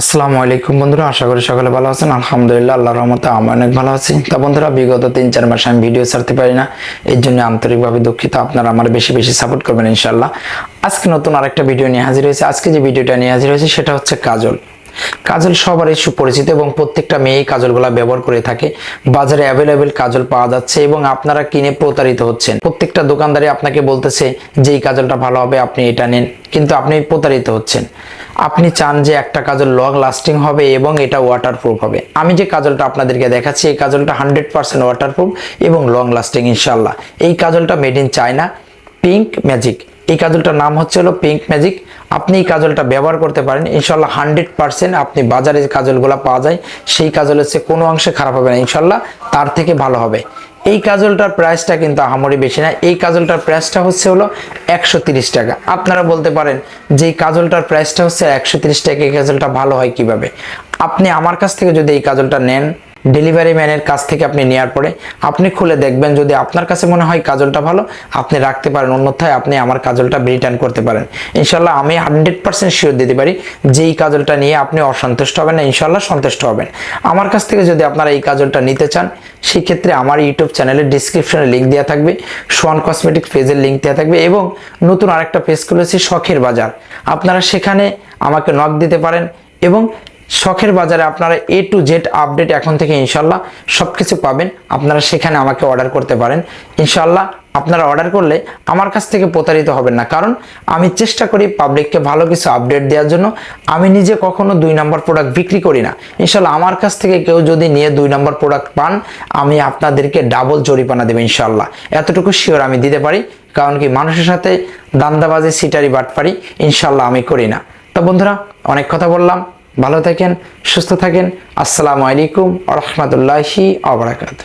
আসসালামু আলাইকুম বন্ধুরা, আশা করি সকলে ভালো আছেন। আলহামদুলিল্লাহ, আল্লাহ রহমতে আমি অনেক ভালো আছি। তা বন্ধুরা, বিগত তিন চার মাসে আমি ভিডিও ছাড়তে পারি না। এর জন্য আন্তরিকভাবে দুঃখিত। আপনারা আমার বেশি বেশি সাপোর্ট করবেন ইনশাল্লাহ আজকে নতুন আরেকটা ভিডিও নিয়ে হাজির হয়েছে। আজকে যে ভিডিওটা নিয়ে হাজির হয়েছে, সেটা হচ্ছে কাজল। কাজল সবারই সুপরিচিত এবং প্রত্যেকটা মেয়েই কাজলগুলা ব্যবহার করে থাকে। বাজারে অ্যাভেলেবেল কাজল পাওয়া যাচ্ছে এবং আপনারা কিনে প্রতারিত হচ্ছেন। প্রত্যেকটা দোকানদারি আপনাকে বলতেছে যে, এই কাজলটা ভালো হবে, আপনি এটা নেন। কিন্তু আপনি প্রতারিত হচ্ছেন। আপনি চান যে, একটা কাজল লং লাস্টিং হবে এবং এটা ওয়াটারপ্রুফ হবে। আমি যে কাজলটা আপনাদেরকে দেখাচ্ছি, এই কাজলটা হান্ড্রেড পার্সেন্ট ওয়াটারপ্রুফ এবং লং লাস্টিং ইনশাল্লাহ এই কাজলটা made in China pink magic এই কাজলটার নাম হচ্ছে হলো পিঙ্ক ম্যাজিক আপনি এই কাজলটা ব্যবহার করতে পারেন। ইনশাল্লাহ হান্ড্রেড পার্সেন্ট আপনি বাজারে যে কাজলগুলো পাওয়া যায়, সেই কাজলের হচ্ছে কোনো অংশে খারাপ হবে না। ইনশাল্লাহ তার থেকে ভালো হবে। এই কাজলটার প্রাইসটা কিন্তু আহামরি বেশি না। এই কাজলটার প্রাইসটা হচ্ছে হলো একশো টাকা। আপনারা বলতে পারেন যে এই কাজলটার প্রাইসটা হচ্ছে একশো টাকা, এই কাজলটা ভালো হয় কীভাবে? আপনি আমার কাছ থেকে যদি এই কাজলটা নেন ডেলিভারি ম্যানের কাছ থেকে আপনি নেওয়ার পরে আপনি খুলে দেখবেন যদি আপনার কাছে মনে হয় কাজলটা ভালো, আপনি রাখতে পারেন। অন্যথায় আপনি আমার কাজলটা রিটার্ন করতে পারেন। ইনশাল্লাহ আমি হান্ড্রেড পার্সেন্ট শিওর দিতে পারি যে এই কাজলটা নিয়ে আপনি অসন্তুষ্ট হবেন না, ইনশাল্লাহ সন্তুষ্ট হবেন। আমার কাছ থেকে যদি আপনারা এই কাজলটা নিতে চান সেই ক্ষেত্রে আমার ইউটিউব চ্যানেলের ডিসক্রিপশনে লিঙ্ক দেওয়া থাকবে, সোয়ান কসমেটিক পেজের লিঙ্ক দেওয়া থাকবে এবং নতুন আরেকটা পেজ খুলেছি, শখের বাজার। আপনারা সেখানে আমাকে নক দিতে পারেন এবং শখের বাজারে আপনারা এ টু জেড আপডেট এখন থেকে ইনশাল্লাহ সব কিছু পাবেন। আপনারা সেখানে আমাকে অর্ডার করতে পারেন। ইনশাল্লাহ আপনারা অর্ডার করলে আমার কাছ থেকে প্রতারিত হবেন না। কারণ আমি চেষ্টা করি পাবলিককে ভালো কিছু আপডেট দেওয়ার জন্য। আমি নিজে কখনো দুই নম্বর প্রোডাক্ট বিক্রি করি না। ইনশাল্লাহ আমার কাছ থেকে কেউ যদি নিয়ে দুই নম্বর প্রোডাক্ট পান, আমি আপনাদেরকে ডাবল জরিপানা দেবো ইনশাল্লাহ। এতটুকু শিওর আমি দিতে পারি। কারণ কি মানুষের সাথে দান্দাবাজি সিটারি বাটপারি ইনশাল্লাহ আমি করি না। তো বন্ধুরা, অনেক কথা বললাম। ভালো থাকেন সুস্থ থাকেন। আসসালামু আলাইকুম রহমতুল্লাহি আবরাকাত